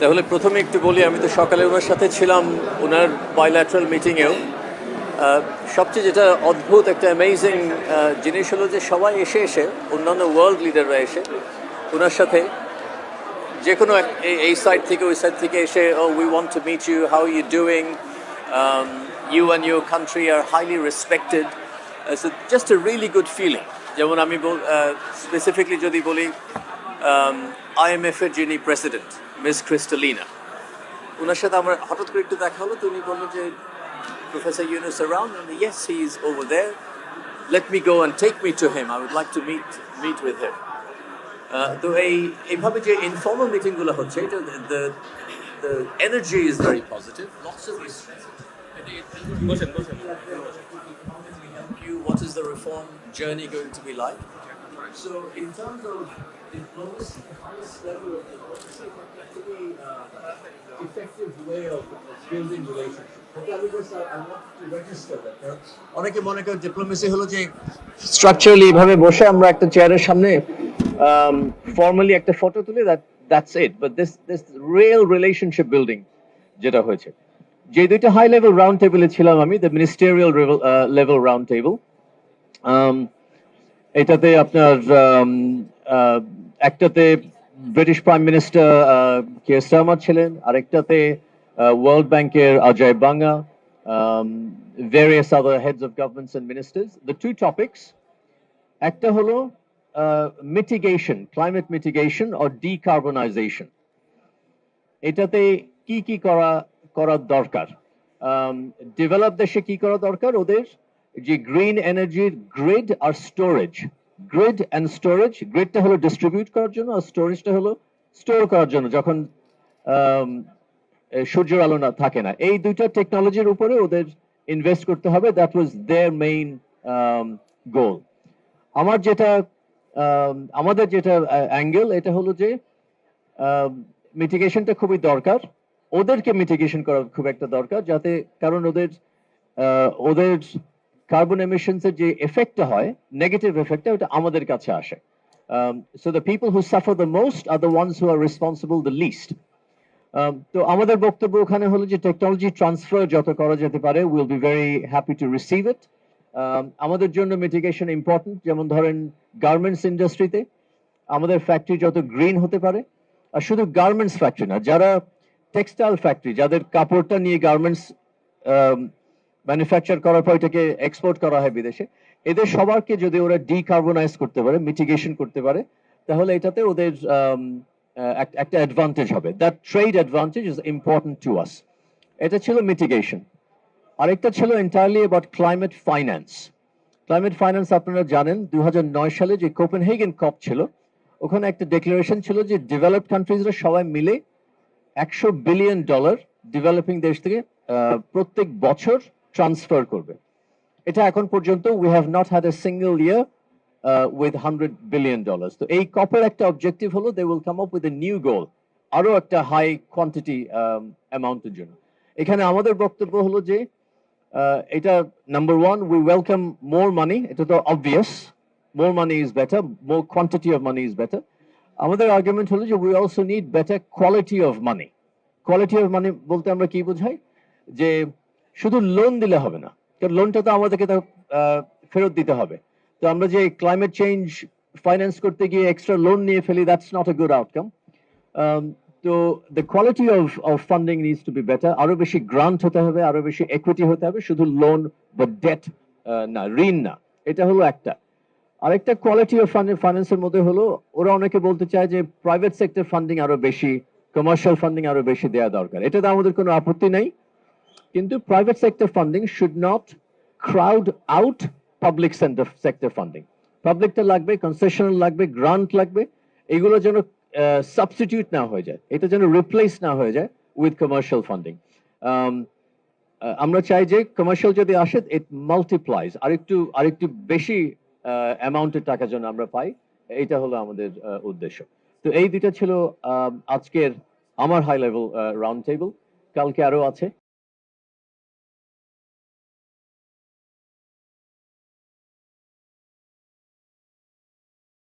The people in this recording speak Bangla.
তাহলে প্রথমে একটু বলি, আমি তো সকালে ওনার সাথে ছিলাম, ওনার বাইল্যাটারাল মিটিংয়েও সবচেয়ে যেটা অদ্ভুত, একটা অ্যামেজিং জিনিস হলো যে সবাই এসে এসে, অন্যান্য ওয়ার্ল্ড লিডাররা এসে ওনার সাথে যে কোনো এই- সাইড থেকে, ওই সাইড থেকে এসে ও we want to meet you how you doing you and your country are highly respected just a really good feeling যেমন আমি স্পেসিফিকলি যদি বলি আইএমএফ এর যিনি প্রেসিডেন্ট মিস ক্রিস্টালিনা ওনার সাথে আমার হঠাৎ করে একটু দেখা হলো তো উনি বলল যে professor Yunus around yes he is over there let me go and take me to him I would like to meet meet with him তো এই এইভাবে যে ইনফর্মাল মিটিংগুলো হচ্ছে এটা the the energy is very positive lots of বসেন বসেন। You what is the reform journey going to be like? So in terms of diplomacy the highest level of diplomacy is actually uh, effective way of building relationships Okay, I just, uh, I want to register that. অনেকে মনে করে ডিপ্লোমেসি হলো যে স্ট্রাকচারালি এভাবে বসে আমরা একটা চেয়ারের সামনে ফর্মালি একটা ফটো তুলে that that's it but this this real relationship building যেটা হয়েছে যে দুইটা হাই লেভেল রাউন্ড টেবিলে ছিলাম আমি the ministerial level round table এটাতে আপনার একটাতে British prime minister Keir Starmer ছিলেন, আরেকটাতে ওয়ার্ল্ড ব্যাংকের Ajay Banga various other heads of governments and ministers the two topics একটা হলো mitigation climate mitigation or decarbonisation এটাতে কি কি করা, করার দরকার? ডেভেলপ দেশে কি করা দরকার ওদের? যে গ্রিন এনার্জির গ্রিড আর স্টোরেজ। গ্রিড অ্যান্ড স্টোরেজ গ্রিডটা হলো ডিস্ট্রিবিউট করার জন্য আর স্টোরেজটা হলো স্টোর করার জন্য যখন সূর্যের আলো না থাকে না। এই দুইটা টেকনোলজির উপরে ওদের ইনভেস্ট করতে হবে। দ্যাট ওয়াজ দেয়ার মেইন গোল আমার যেটা আম, আমাদের যেটা অ্যাঙ্গেল এটা হলো যে মিটিগেশনটা খুবই দরকার। ওদেরকে মিটিগেশন করা খুব একটা দরকার যাতে কারণ ওদের ওদের কার্বন এমিশনস এর যে এফেক্টটা হয় নেগেটিভ এফেক্টটা ওটা আমাদের কাছে আসে। So the people who suffer the most are the ones who are responsible the least তো আমাদের বক্তব্য ওখানে হলো যে টেকনোলজি ট্রান্সফার যত করা যেতে পারে will be very happy to receive it আমাদের জন্য মিটিগেশন ইম্পর্টেন্ট যেমন ধরেন গার্মেন্টস ইন্ডাস্ট্রিতে আমাদের ফ্যাক্টরি যত গ্রিন হতে পারে, আর শুধু গার্মেন্টস ফ্যাক্টরি না, যারা টেক্সটাইল ফ্যাক্টরি যাদের কাপড়টা নিয়ে গার্মেন্টস ম্যানুফ্যাকচার করার পর এটাকে এক্সপোর্ট করা হয় বিদেশে। এদের সবারকে যদি ওরা ডিকার্বনাইজ করতে পারে মিটিগেশন করতে পারে, তাহলে এটাতে ওদের একটা অ্যাডভান্টেজ হবে। That trade advantage is important to us এটা ছিল মিটিগেশন আরেকটা ছিল entirely about climate finance climate finance আপনারা জানেন দু হাজার নয় সালে যে কোপেনহেগেন কপ ছিল, ওখানে একটা ডিক্লারেশন ছিল যে ডেভেলপড কান্ট্রিজরা সবাই মিলে একশো বিলিয়ন ডলার ডেভেলপিং দেশ থেকে প্রত্যেক বছর ট্রান্সফার করবে। এটা এখন পর্যন্ত we have not had a single year with hundred billion dollar তো এই কপের একটা অবজেক্টিভ হলো they will come up with a new goal আরও একটা হাই কোয়ান্টিটি অ্যামাউন্টের জন্য। এখানে আমাদের বক্তব্য হলো যে আহ, এটা number one we welcome more money এটা তো obvious more money is better more quantity of money is better আমাদের আর্গুমেন্ট হলো যে we also need better quality of money quality of money বলতে আমরা কি বোঝাই? যে শুধু লোন দিলে হবে না। কারণ লোনটা তো আমাদেরকে তো ফেরত দিতে হবে। তো আমরা যে ক্লাইমেট চেঞ্জ ফাইন্যান্স করতে গিয়ে এক্সট্রা লোন নিয়ে ফেলি that's not a good outcome তো the quality of of funding needs to be better আরও বেশি গ্রান্ট হতে হবে, আরও বেশি একুইটি হতে হবে, শুধু লোন বা ডেট না, ঋণ না। এটা হলো একটা। আরেকটা কোয়ালিটি অফ ফাইন্যান্সের মধ্যে হলো, ওরা অনেকে বলতে চায় যে প্রাইভেট সেক্টর ফান্ডিং আরও বেশি কমার্শিয়াল ফান্ডিং আরও বেশি দেওয়া দরকার। এটাতে আমাদের কোনো আপত্তি নাই। কিন্তু private sector funding should not crowd out public sector funding পাবলিকটা লাগবে কনসেশনাল লাগবে গ্রান্ট লাগবে, এগুলো যেন সাবস্টিটিউট না হয়ে যায়। এটা যেন রিপ্লেস না হয়ে যায় উইথ কমার্শিয়াল ফান্ডিং আমরা চাই যে কমার্শিয়াল যদি আসে ইট মাল্টিপ্লাইজ আরেকটু আরেকটু বেশি অ্যামাউন্টের টাকা যেন আমরা পাই, এইটা হলো আমাদের উদ্দেশ্য। তো এই দুইটা ছিল আজকের আমার হাই লেভেল রাউন্ড টেবিল কালকে আরও আছে।